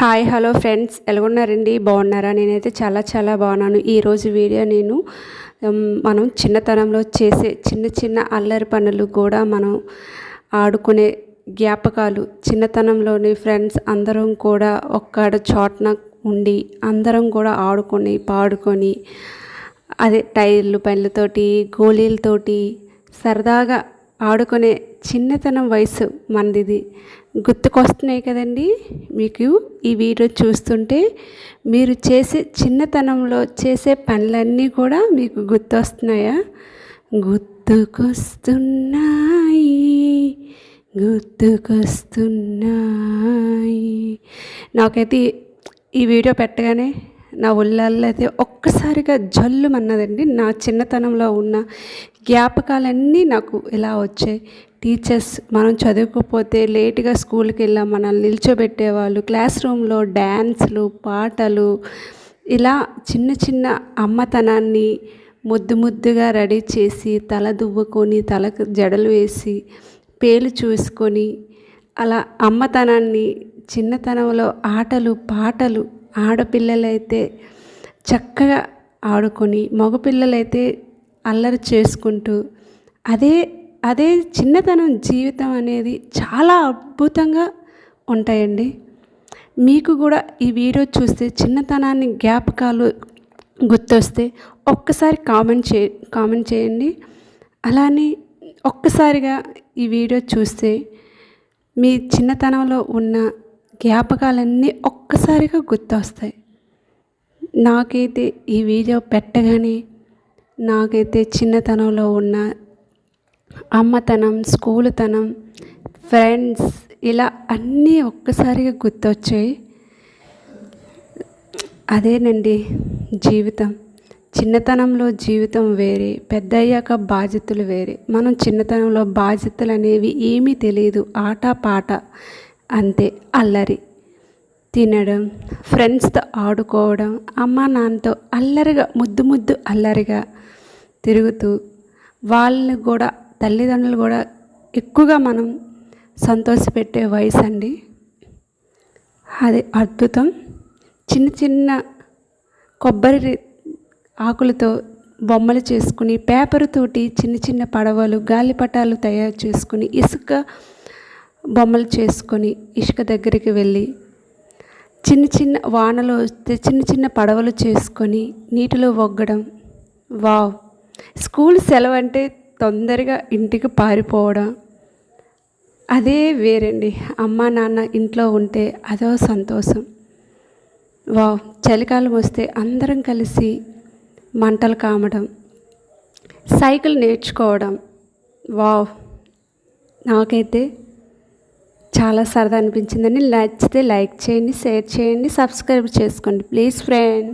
Hi hello friends. ఎలాగున్నారండి? బాగున్నారా? నేనైతే చాలా చాలా బాగున్నాను. ఈరోజు వీడియో నేను మనం చిన్నతనంలో చేసే చిన్న చిన్న అల్లరి పనులు కూడా మనం ఆడుకునే జ్ఞాపకాలు. చిన్నతనంలోని ఫ్రెండ్స్ అందరం కూడా ఒక్కడ చోట్న ఉండి అందరం కూడా ఆడుకొని పాడుకొని అదే టైర్లు పనులతోటి గోళీలతోటి సరదాగా ఆడుకునే చిన్నతనం వయసు మనదిది. గుర్తుకొస్తున్నాయి కదండి? మీకు ఈ వీడియో చూస్తుంటే మీరు చేసే చిన్నతనంలో చేసే పనులన్నీ కూడా మీకు గుర్తొస్తున్నాయా? గుర్తుకొస్తున్నాయి. గుర్తుకొస్తున్నాయి. నాకైతే ఈ- వీడియో పెట్టగానే నా ఒళ్ళల్లో అయితే ఒక్కసారిగా జల్లుమన్నదండి. నా చిన్నతనంలో ఉన్న జ్ఞాపకాలన్నీ నాకు ఇలా వచ్చాయి. టీచర్స్ మనం చదువుకోకపోతే లేటుగా స్కూల్కి వెళ్ళాం మనల్ని నిల్చోబెట్టేవాళ్ళు క్లాస్ రూమ్లో డ్యాన్స్లు పాటలు ఇలా చిన్న చిన్న అమ్మతనాన్ని ముద్దు ముద్దుగా రెడీ చేసి తల దువ్వుకొని తలకు జడలు వేసి పేలు చూసుకొని అలా అమ్మతనాన్ని చిన్నతనంలో ఆటలు పాటలు ఆడపిల్లలైతే చక్కగా ఆడుకొని మగపిల్లలైతే అల్లరి చేసుకుంటూ అదే అదే చిన్నతనం జీవితం అనేది చాలా అద్భుతంగా ఉంటాయండి. మీకు కూడా ఈ వీడియో చూస్తే చిన్నతనాన్ని జ్ఞాపకాలు గుర్తొస్తే ఒక్కసారి కామెంట్ చే కామెంట్ చేయండి. అలానే ఒక్కసారిగా ఈ వీడియో చూస్తే మీ చిన్నతనంలో ఉన్న జ్ఞాపకాలన్నీ ఒక్కసారిగా గుర్తొస్తాయి. నాకైతే ఈ వీడియో పెట్టగానే నాకైతే చిన్నతనంలో ఉన్న అమ్మతనం స్కూలుతనం ఫ్రెండ్స్ ఇలా అన్నీ ఒక్కసారిగా గుర్తొచ్చాయి. అదేనండి జీవితం. చిన్నతనంలో జీవితం వేరే పెద్దయ్యాక బాధ్యతలు వేరే. మనం చిన్నతనంలో బాధ్యతలు అనేవి ఏమీ తెలియదు ఆట పాట అంతే అల్లరి. తినడం ఫ్రెండ్స్తో ఆడుకోవడం అమ్మ నాన్నతో అల్లరిగా ముద్దు ముద్దు అల్లరిగా తిరుగుతూ వాళ్ళని కూడా తల్లిదండ్రులు కూడా ఎక్కువగా మనం సంతోషపెట్టే వయసు అండి అది అద్భుతం. చిన్న చిన్న కొబ్బరి ఆకులతో బొమ్మలు చేసుకుని పేపర్తోటి చిన్న చిన్న పడవలు గాలిపటాలు తయారు చేసుకుని ఇసుక బొమ్మలు చేసుకొని ఇసుక దగ్గరికి వెళ్ళి చిన్న చిన్న వానలు వస్తే చిన్న చిన్న పడవలు చేసుకొని నీటిలో ఒగ్గడం. వావ్! స్కూల్ సెలవు అంటే తొందరగా ఇంటికి పారిపోవడం. అదే వేరండి. అమ్మ నాన్న ఇంట్లో ఉంటే అదో సంతోషం. వావ్! చలికాలం వస్తే అందరం కలిసి మంటలు కామడం. సైకిల్ నేర్చుకోవడం. వావ్! నాకైతే చాలా సరదా అనిపించిందని నచ్చితే లైక్ చేయండి షేర్ చేయండి సబ్స్క్రైబ్ చేసుకోండి ప్లీజ్ ఫ్రెండ్.